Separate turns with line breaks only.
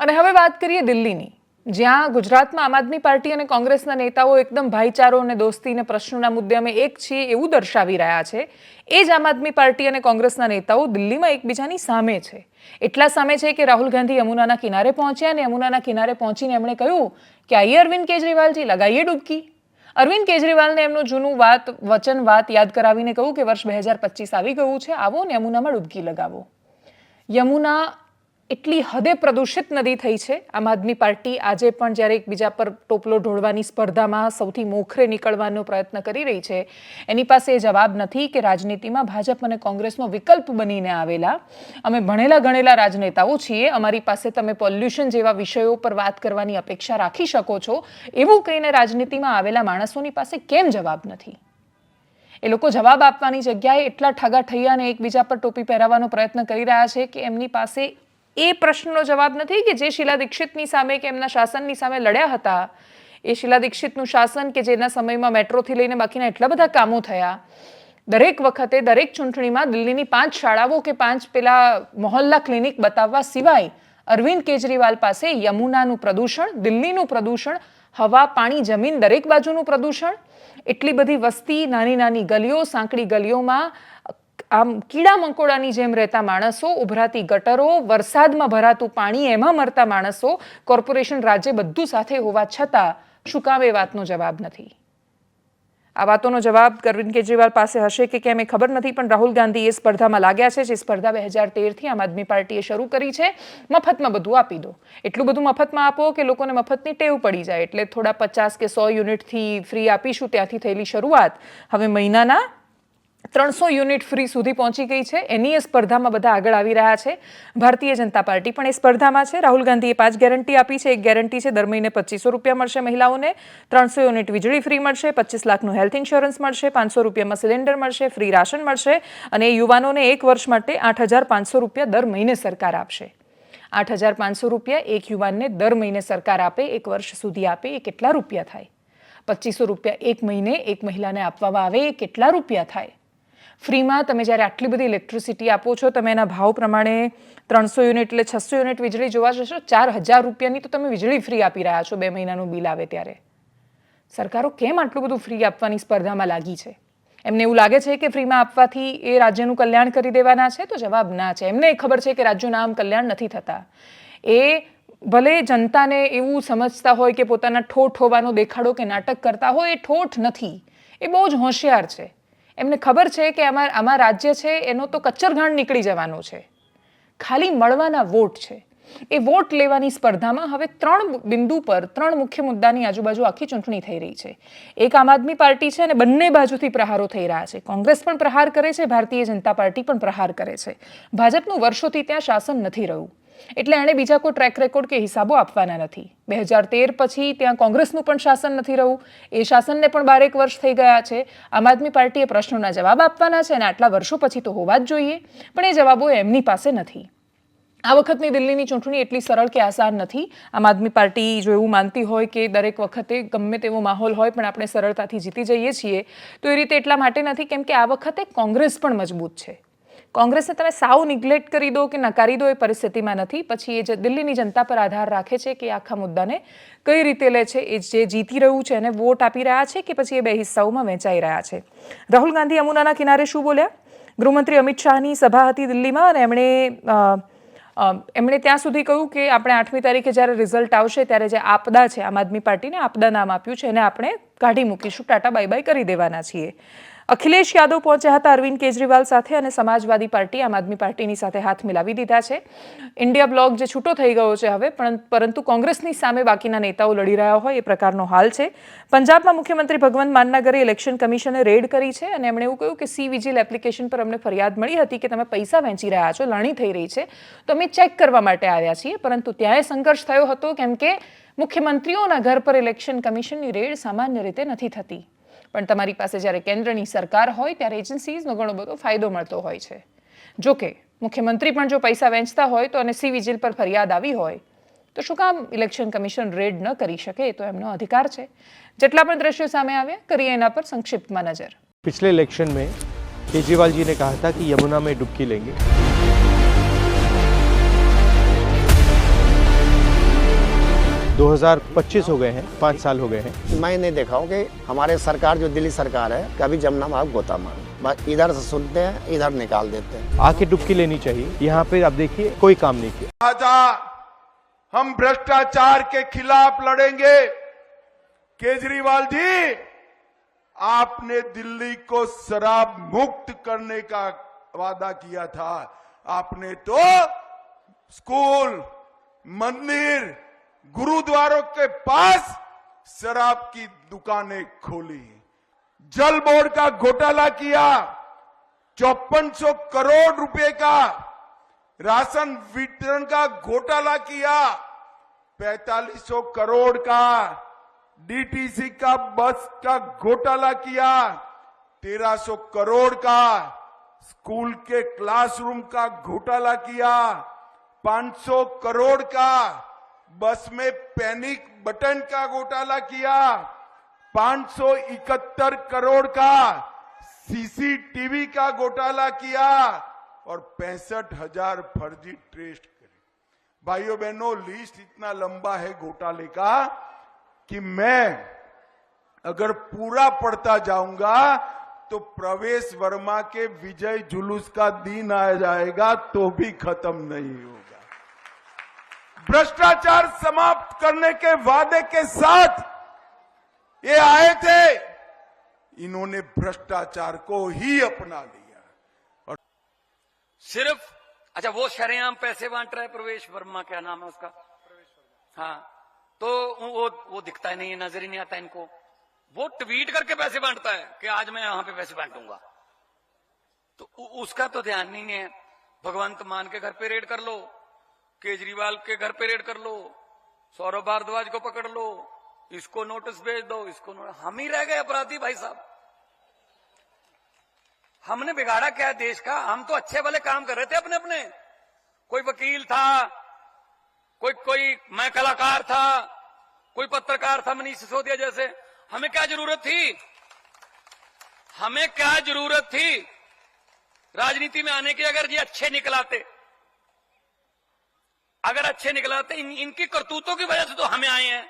અને હવે વાત કરીએ દિલ્હીની. જ્યાં ગુજરાતમાં આમ આદમી પાર્ટી અને કોંગ્રેસના નેતાઓ એકદમ ભાઈચારો અને દોસ્તીને પ્રશ્નોના મુદ્દે અમે એક છીએ એવું દર્શાવી રહ્યા છે. એ જ આમ આદમી પાર્ટી અને કોંગ્રેસના નેતાઓ દિલ્હીમાં એકબીજાની સામે છે. એટલા સામે છે કે રાહુલ ગાંધી યમુનાના કિનારે પહોંચ્યા અને યમુનાના કિનારે પહોંચીને એમણે કહ્યું કે આઈએ અરવિંદ કેજરીવાલજી, લગાઈએ ડૂબકી. અરવિંદ કેજરીવાલને એમનું જૂનું વાત, વચન, વાત યાદ કરાવીને કહ્યું કે વર્ષ બે હજાર પચીસ આવી ગયું છે, આવો ને યમુનામાં ડૂબકી લગાવો. યમુના એટલી હદે પ્રદૂષિત નદી થઈ છે. આમ આદમી પાર્ટી આજે પણ જ્યારે એકબીજા પર ટોપલો ઢોળવાની સ્પર્ધામાં સૌથી મોખરે નીકળવાનો પ્રયત્ન કરી રહી છે. એની પાસે એ જવાબ નથી કે રાજનીતિમાં ભાજપ અને કોંગ્રેસનો વિકલ્પ બનીને આવેલા. અમે ભણેલા ગણેલા રાજનેતાઓ છીએ. અમારી પાસે તમે પોલ્યુશન જેવા વિષયો પર વાત કરવાની અપેક્ષા રાખી શકો છો. એવું કહીને રાજનીતિમાં આવેલા માણસોની પાસે કેમ જવાબ નથી? એ લોકો જવાબ આપવાની જગ્યાએ એટલા ઠગા અને એકબીજા પર ટોપી પહેરાવવાનો પ્રયત્ન કરી રહ્યા છે કે એમની પાસે એ પ્રશ્નનો જવાબ નથી કે જે શીલા દીક્ષિતની સામે કે એમના શાસનની સામે લડ્યા હતા, એ શીલા દીક્ષિતનું શાસન કે જેના સમયમાં મેટ્રોથી લઈને બાકીના એટલા બધા કામો થયા. દરેક વખતે, દરેક ચૂંટણીમાં દિલ્હીની પાંચ શાળાઓ કે પાંચ પેલા મોહલ્લા ક્લિનિક બતાવવા સિવાય અરવિંદ કેજરીવાલ પાસે યમુનાનું પ્રદૂષણ, દિલ્હીનું પ્રદૂષણ, હવા, પાણી, જમીન દરેક બાજુનું પ્રદૂષણ, એટલી બધી વસ્તી નાની નાની ગલીઓ, સાંકડી ગલીઓમાં આમ કીડા મંકોડાની જેમ રહેતા માણસો, ઉભરાતી ગટરો, વરસાદમાં ભરાતું પાણી, એમાં મરતા માણસો, કોર્પોરેશન રાજ્ય બધું સાથે હોવા છતાં શું કામ એ વાતનો જવાબ નથી? આ વાતોનો જવાબ અરવિંદ કેજરીવાલ પાસે હશે કે કેમ એ ખબર નથી, પણ રાહુલ ગાંધી એ સ્પર્ધામાં લાગ્યા છે, જે સ્પર્ધા બે હજાર તેરથી આમ આદમી પાર્ટીએ શરૂ કરી છે. મફતમાં બધું આપી દો. એટલું બધું મફતમાં આપો કે લોકોને મફતની ટેવ પડી જાય. એટલે થોડા પચાસ કે સો યુનિટથી ફ્રી આપીશું, ત્યાંથી થયેલી શરૂઆત. હવે મહિનાના ત્રણસો યુનિટ ફ્રી સુધી પહોંચી ગઈ છે. એની એ સ્પર્ધામાં બધા આગળ આવી રહ્યા છે. ભારતીય જનતા પાર્ટી પણ એ સ્પર્ધામાં છે. રાહુલ ગાંધીએ પાંચ ગેરંટી આપી છે. એક ગેરંટી છે, દર મહિને પચીસો રૂપિયા મળશે મહિલાઓને. ત્રણસો યુનિટ વીજળી ફ્રી મળશે, પચીસ લાખનું હેલ્થ ઇન્સ્યોરન્સ મળશે, પાંચસો રૂપિયામાં સિલિન્ડર મળશે, ફ્રી રાશન મળશે અને યુવાનોને એક વર્ષ માટે આઠ હજાર પાંચસો રૂપિયા દર મહિને સરકાર આપશે. આઠ હજાર પાંચસો રૂપિયા એક યુવાનને દર મહિને સરકાર આપે, એક વર્ષ સુધી આપે, એ કેટલા રૂપિયા થાય? પચીસો રૂપિયા એક મહિને એક મહિલાને આપવામાં આવે, એ કેટલા રૂપિયા થાય? ફ્રીમાં તમે જ્યારે આટલી બધી ઇલેક્ટ્રિસિટી આપો છો, તમે એના ભાવ પ્રમાણે ત્રણસો યુનિટ એટલે છસો યુનિટ વીજળી જોવા જશો, ચાર હજાર રૂપિયાની તો તમે વીજળી ફ્રી આપી રહ્યા છો બે મહિનાનું બિલ આવે ત્યારે. સરકારો કેમ આટલું બધું ફ્રી આપવાની સ્પર્ધામાં લાગી છે? એમને એવું લાગે છે કે ફ્રીમાં આપવાથી એ રાજ્યનું કલ્યાણ કરી દેવાના છે? તો જવાબ ના છે. એમને ખબર છે કે રાજ્યોના આમ કલ્યાણ નથી થતા. એ ભલે જનતાને એવું સમજતા હોય કે પોતાના ઠોઠ હોવાનો દેખાડો કે નાટક કરતા હોય, એ ઠોઠ નથી. એ બહુ જ હોશિયાર છે. એમને ખબર છે કે આમાં આમાં રાજ્ય છે, એનો તો કચ્ચરઘાણ નીકળી જવાનો છે. ખાલી મળવાના વોટ છે. એ વોટ લેવાની સ્પર્ધામાં હવે ત્રણ બિંદુ પર, ત્રણ મુખ્ય મુદ્દાની આજુબાજુ આખી ચૂંટણી થઈ રહી છે. એક આમ આદમી પાર્ટી છે અને બંને બાજુથી પ્રહારો થઈ રહ્યા છે. કોંગ્રેસ પણ પ્રહાર કરે છે, ભારતીય જનતા પાર્ટી પણ પ્રહાર કરે છે. ભાજપનું વર્ષોથી ત્યાં શાસન નથી રહ્યું. એટલે એણે બીજા કોઈ ટ્રેક રેકોર્ડ કે હિસાબો આપવાના નથી. બે હજાર તેર પછી ત્યાં કોંગ્રેસનું પણ શાસન નથી રહ્યું. એ શાસનને પણ બારેક વર્ષ થઈ ગયા છે. આમ આદમી પાર્ટીએ પ્રશ્નોના જવાબ આપવાના છે અને આટલા વર્ષો પછી તો હોવા જ જોઈએ. પણ એ જવાબો એમની પાસે નથી. આ વખતની દિલ્હીની ચૂંટણી એટલી સરળ કે આસાન નથી. આમ આદમી પાર્ટી જો એવું માનતી હોય કે દરેક વખતે ગમે તેવો માહોલ હોય પણ આપણે સરળતાથી જીતી જઈએ છીએ, તો એ રીતે એટલા માટે નથી, કેમ કે આ વખતે કોંગ્રેસ પણ મજબૂત છે. કોંગ્રેસને તમે સાવ નિગ્લેક્ટ કરી દો કે નકારી દો એ પરિસ્થિતિમાં નથી, પછી એ જે દિલ્હીની જનતા પર આધાર રાખે છે કે આખા મુદ્દાને કઈ રીતે લે છે, એ જે જીતી રહ્યું છે એને વોટ આપી રહ્યા છે કે પછી એ બે હિસ્સાઓમાં વહેંચાઈ રહ્યા છે? રાહુલ ગાંધી યમુનાના કિનારે શું બોલ્યા? ગૃહમંત્રી અમિત શાહની સભા હતી દિલ્હીમાં અને એમણે એમણે ત્યાં સુધી કહ્યું કે આપણે આઠમી તારીખે જ્યારે રિઝલ્ટ આવશે ત્યારે જે આપદા છે, આમ આદમી પાર્ટીને આપદા નામ આપ્યું છે, એને આપણે કાઢી મૂકીશું, ટાટા બાય બાય કરી દેવાના છીએ. અખિલેશ યાદવ પહોંચ્યા હતા અરવિંદ કેજરીવાલ સાથે અને સમાજવાદી પાર્ટી, આમ આદમી પાર્ટીની સાથે હાથ મિલાવી દીધા છે. ઇન્ડિયા બ્લોક જે છૂટો થઈ ગયો છે હવે, પણ પરંતુ કોંગ્રેસની સામે બાકીના નેતાઓ લડી રહ્યા હોય એ પ્રકારનો હાલ છે. પંજાબમાં મુખ્યમંત્રી ભગવંત માનના ઘરે ઇલેક્શન કમિશને રેડ કરી છે અને એમણે એવું કહ્યું કે સી વિજિલ એપ્લિકેશન પર અમને ફરિયાદ મળી હતી કે તમે પૈસા વહેંચી રહ્યા છો, લણી થઈ રહી છે. તો અમે ચેક કરવા માટે આવ્યા છીએ, પરંતુ ત્યાંય સંઘર્ષ થયો હતો, કેમ કે મુખ્યમંત્રીઓના ઘર પર ઇલેક્શન કમિશનની રેડ સામાન્ય રીતે નથી થતી. પણ તમારી પાસે જ્યારે કેન્દ્રની સરકાર હોય ત્યારે એજન્સીઝનો ઘણો બધો ફાયદો મળતો હોય છે જો કે મુખ્યમંત્રી પણ જો પૈસા વહેંચતા હોય તો અને સી વિજિલ પર ફરિયાદ આવી હોય તો શું કામ ઇલેક્શન કમિશન રેડ ન કરી શકે એ તો એમનો અધિકાર છે જેટલા પણ દ્રશ્યો સામે આવ્યા કરીએ એના પર સંક્ષિપ્તમાં નજર
पिछले इलेक्शन में केजरीवाल जी ने कहा था कि यमुना में डुबकी लेंगे 2025 हो गए हैं पाँच साल हो गए हैं।
मैं नहीं देखा हूँ कि हमारे सरकार जो दिल्ली सरकार है कभी जमुना में गोता मार। इधर से सुनते हैं इधर निकाल देते हैं।
आके डुबकी लेनी चाहिए। यहाँ पे आप देखिए कोई काम नहीं किया।
आजा हम भ्रष्टाचार के खिलाफ लड़ेंगे। केजरीवाल जी आपने दिल्ली को शराब मुक्त करने का वादा किया था। आपने तो स्कूल मंदिर गुरुद्वारों के पास शराब की दुकानें खोली। जल बोर्ड का घोटाला किया। चौपन करोड़ रुपए का राशन वितरण का घोटाला किया। 4500 करोड़ का डीटीसी का बस का घोटाला किया। 1300 करोड़ का स्कूल के क्लासरूम का घोटाला किया। 500 करोड़ का बस में पैनिक बटन का घोटाला किया। 571 करोड़ का सीसीटीवी का घोटाला किया और पैंसठ हज़ार फर्जी टेस्ट करे। भाइयों बहनों, लिस्ट इतना लंबा है घोटाले का कि मैं अगर पूरा पढ़ता जाऊँगा तो प्रवेश वर्मा के विजय जुलूस का दिन आ जाएगा तो भी खत्म नहीं होगा। भ्रष्टाचार समाप्त करने के वादे के साथ ये आए थे, इन्होंने भ्रष्टाचार को ही अपना लिया।
और सिर्फ़ अच्छा वो शरेआम पैसे बांट रहा है, प्रवेश वर्मा, क्या नाम है उसका? हाँ तो वो वो दिखता ही नहीं नज़र ही नहीं आता इनको। वो ट्वीट करके पैसे बांटता है कि आज मैं यहाँ पे पैसे बांटूँगा। तो उसका तो ध्यान नहीं है, भगवंत मान के घर पे रेड कर लो। केजरीवाल के घर पे रेड कर लो, सौरभ भारद्वाज को पकड़ लो, इसको नोटिस भेज दो, इसको नोटिस हम ही रह गए अपराधी भाई साहब। हमने बिगाड़ा क्या है देश का? हम तो अच्छे वाले काम कर रहे थे अपने अपने कोई वकील था, कोई कोई मैं कलाकार था, कोई पत्रकार था मनीष सिसोदिया जैसे। हमें क्या ज़रूरत थी? हमें क्या ज़रूरत थी? राजनीति में आने की अगर ये अच्छे निकलाते अगर अच्छे निकलाते इन, इनकी करतूतों की वजह से तो हमें आए हैं